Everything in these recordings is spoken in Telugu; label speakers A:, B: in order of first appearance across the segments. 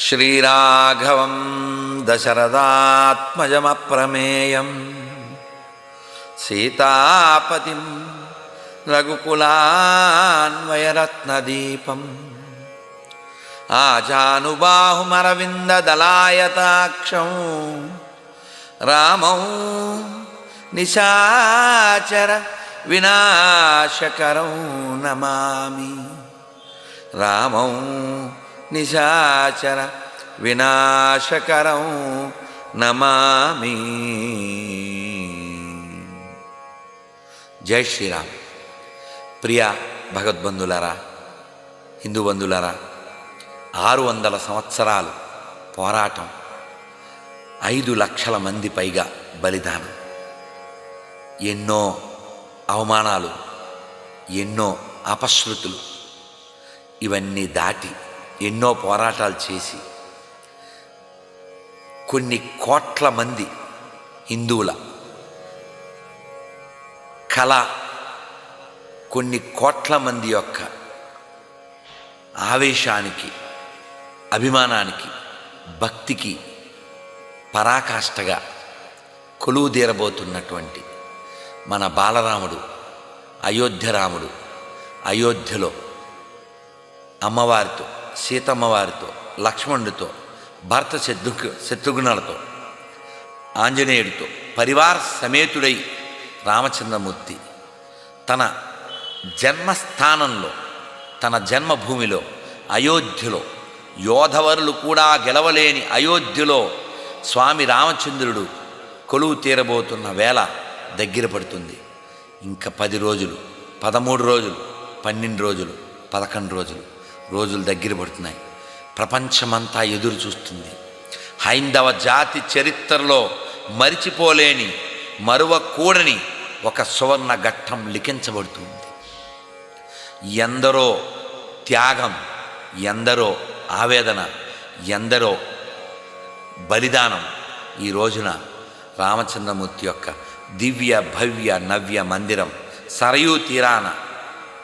A: శ్రీరాఘవం దశరథాత్మజమప్రమేయం. సీతాపతిం రఘుకులాన్వయరత్నదీపం. ఆజానుబాహుమరవిందదలాయతాక్షం రామం నిశాచర వినాశకరం నమామి. రామం నిశాచర వినాశకరం నమామి. జై శ్రీరామ్. ప్రియ భగవద్బంధులారా హిందూ బంధులారా ఆరు వందల సంవత్సరాలు పోరాటం ఐదు లక్షల మంది పైగా బలిదానం. ఎన్నో అవమానాలు ఎన్నో అపశృతులు ఇవన్నీ దాటి ఎన్నో పోరాటాలు చేసి కొన్ని కోట్ల మంది హిందువుల కళ కొన్ని కోట్ల మంది యొక్క ఆవేశానికి అభిమానానికి భక్తికి పరాకాష్ఠగా కొలువు తీరబోతున్నటువంటి మన బాలరాముడు అయోధ్యరాముడు అయోధ్యలో అమ్మవారితో సీతమ్మవారితో లక్ష్మణుడితో భర్త శత్రు శత్రుఘ్నులతో ఆంజనేయుడితో పరివార సమేతుడై రామచంద్రమూర్తి తన జన్మస్థానంలో తన జన్మభూమిలో అయోధ్యలో యోధవరులు కూడా గెలవలేని అయోధ్యలో స్వామి రామచంద్రుడు కొలువు తీరబోతున్న వేళ దగ్గర పడుతుంది. ఇంకా పది రోజులు పదమూడు రోజులు పన్నెండు రోజులు పదకొండు రోజులు. రోజులు దగ్గర పడుతున్నాయి. ప్రపంచమంతా ఎదురు చూస్తుంది. హైందవ జాతి చరిత్రలో మరిచిపోలేని మరువకూడని ఒక సువర్ణ ఘట్టం లిఖించబడుతుంది. ఎందరో త్యాగం ఎందరో ఆవేదన ఎందరో బలిదానం ఈ రోజున రామచంద్రమూర్తి యొక్క దివ్య భవ్య నవ్య మందిరం సరయూ తీరాన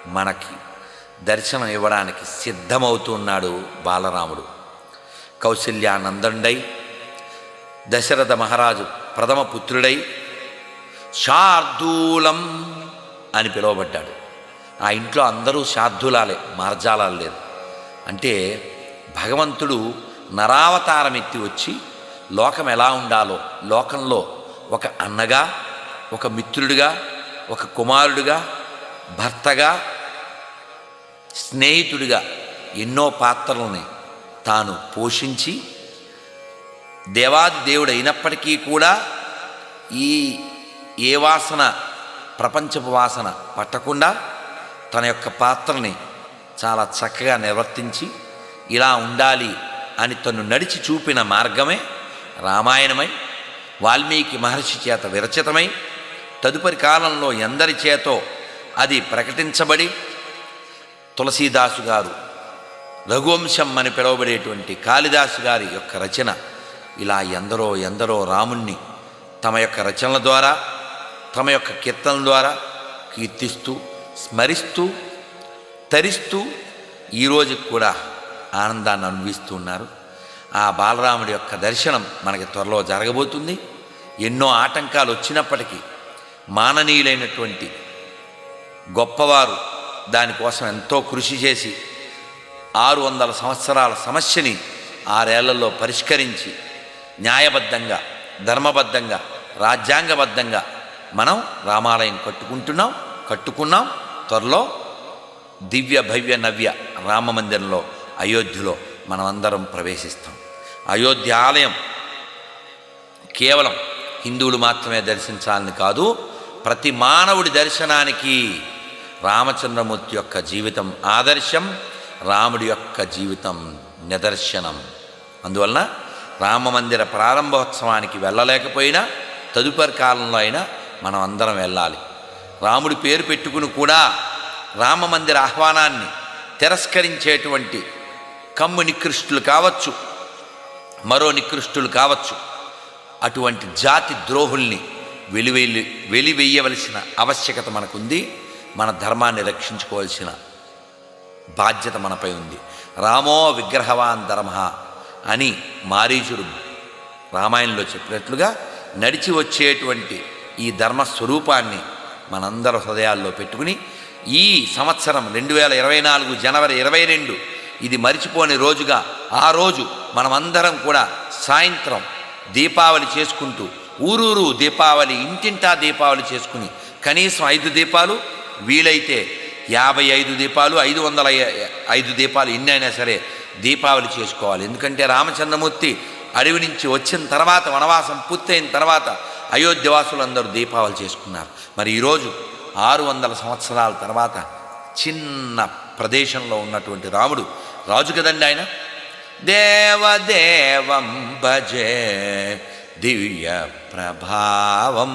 A: మనకి దర్శనం ఇవ్వడానికి సిద్ధమవుతున్నాడు బాలరాముడు. కౌశల్యానందండై దశరథ మహారాజు ప్రథమ పుత్రుడై శార్దూలం అని పిలువబడ్డాడు. ఆ ఇంట్లో అందరూ శార్దూలాలే మార్జాలాలు లేదు అంటే భగవంతుడు నరావతారం ఎత్తి వచ్చి లోకం ఎలా ఉండాలో లోకంలో ఒక అన్నగా ఒక మిత్రుడిగా ఒక కుమారుడిగా భర్తగా స్నేహితుడిగా ఎన్నో పాత్రలని తాను పోషించి దేవాది దేవుడు అయినప్పటికీ కూడా ఈ ఏ వాసన ప్రపంచపు వాసన పట్టకుండా తన యొక్క పాత్రని చాలా చక్కగా నిర్వర్తించి ఇలా ఉండాలి అని తను నడిచి చూపిన మార్గమే రామాయణమై వాల్మీకి మహర్షి చేత విరచితమై తదుపరి కాలంలో ఎందరి చేతో అది ప్రకటించబడి తులసీదాసు గారు రఘువంశం అని పిలువబడేటువంటి కాళిదాసు గారి యొక్క రచన. ఇలా ఎందరో ఎందరో రాముణ్ణి తమ యొక్క రచనల ద్వారా తమ యొక్క కీర్తనల ద్వారా కీర్తిస్తూ స్మరిస్తూ తరిస్తూ ఈరోజు కూడా ఆనందాన్ని అనుభవిస్తూ ఉన్నారు. ఆ బాలరాముడి యొక్క దర్శనం మనకి త్వరలో జరగబోతుంది. ఎన్నో ఆటంకాలు వచ్చినప్పటికీ మాననీయులైనటువంటి గొప్పవారు దానికోసం ఎంతో కృషి చేసి ఆరు వందల సంవత్సరాల సమస్యని ఆరేళ్ళలో పరిష్కరించి న్యాయబద్ధంగా ధర్మబద్ధంగా రాజ్యాంగబద్ధంగా మనం రామాలయం కట్టుకుంటున్నాం కట్టుకున్నాం. త్వరలో దివ్య భవ్య నవ్య రామ మందిరంలో అయోధ్యలో మనమందరం ప్రవేశిస్తాం. అయోధ్య ఆలయం కేవలం హిందువులు మాత్రమే దర్శించాలని కాదు ప్రతి మానవుడి దర్శనానికి రామచంద్రమూర్తి యొక్క జీవితం ఆదర్శం రాముడి యొక్క జీవితం నిదర్శనం. అందువలన రామమందిర ప్రారంభోత్సవానికి వెళ్ళలేకపోయినా తదుపరి కాలంలో అయినా మనం అందరం వెళ్ళాలి. రాముడి పేరు పెట్టుకుని కూడా రామమందిర ఆహ్వానాన్ని తిరస్కరించేటువంటి కమ్ము నికృష్టులు కావచ్చు మరో నికృష్టులు కావచ్చు అటువంటి జాతి ద్రోహుల్ని వెలివెలి వెలివేయవలసిన ఆవశ్యకత మనకుంది. మన ధర్మాన్ని రక్షించుకోవాల్సిన బాధ్యత మనపై ఉంది. రామో విగ్రహవాన్ ధర్మ అని మారీచుడు రామాయణంలో చెప్పినట్లుగా నడిచి వచ్చేటువంటి ఈ ధర్మస్వరూపాన్ని మనందరి హృదయాల్లో పెట్టుకుని ఈ సంవత్సరం రెండు వేల ఇరవై నాలుగు జనవరి ఇరవై రెండు ఇది మరిచిపోని రోజుగా ఆ రోజు మనమందరం కూడా సాయంత్రం దీపావళి చేసుకుంటూ ఊరూరు దీపావళి ఇంటింటా దీపావళి చేసుకుని కనీసం ఐదు దీపాలు వీలైతే యాభై ఐదు దీపాలు ఐదు వందల ఐదు దీపాలు ఎన్నైనా సరే దీపావళి చేసుకోవాలి. ఎందుకంటే రామచంద్రమూర్తి అడవి నుంచి వచ్చిన తర్వాత వనవాసం పూర్తయిన తర్వాత అయోధ్యవాసులందరూ దీపావళి చేసుకున్నారు. మరి ఈరోజు ఆరు వందల సంవత్సరాల తర్వాత చిన్న ప్రదేశంలో ఉన్నటువంటి రాముడు రాజు కదండి ఆయన? దేవదేవం భజే దివ్య ప్రభావం.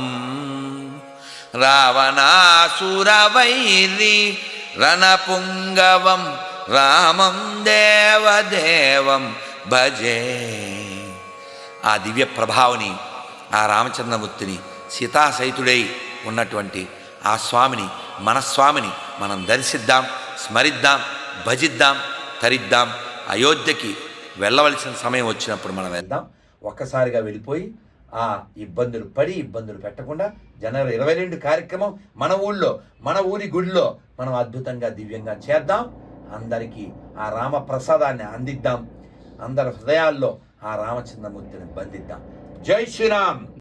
A: రావణాసురవైరి రణపుంగవం రామం దేవదేవం భజే. ఆ దివ్య ప్రభావని ఆ రామచంద్రమూర్తిని సీతాసహితుడై ఉన్నటువంటి ఆ స్వామిని మన స్వామిని మనం దర్శిద్దాం స్మరిద్దాం భజిద్దాం తరిద్దాం. అయోధ్యకి వెళ్ళవలసిన సమయం వచ్చినప్పుడు మనం వెళ్దాం. ఒక్కసారిగా వెళ్ళిపోయి ఆ ఇబ్బందులు పడి ఇబ్బందులు పెట్టకుండా జనవరి ఇరవై రెండు కార్యక్రమం మన ఊళ్ళో మన ఊరి గుడిలో మనం అద్భుతంగా దివ్యంగా చేద్దాం. అందరికీ ఆ రామ ప్రసాదాన్ని అందిద్దాం. అందరి హృదయాల్లో ఆ రామచంద్రమూర్తిని బంధిద్దాం. జై శ్రీరామ్!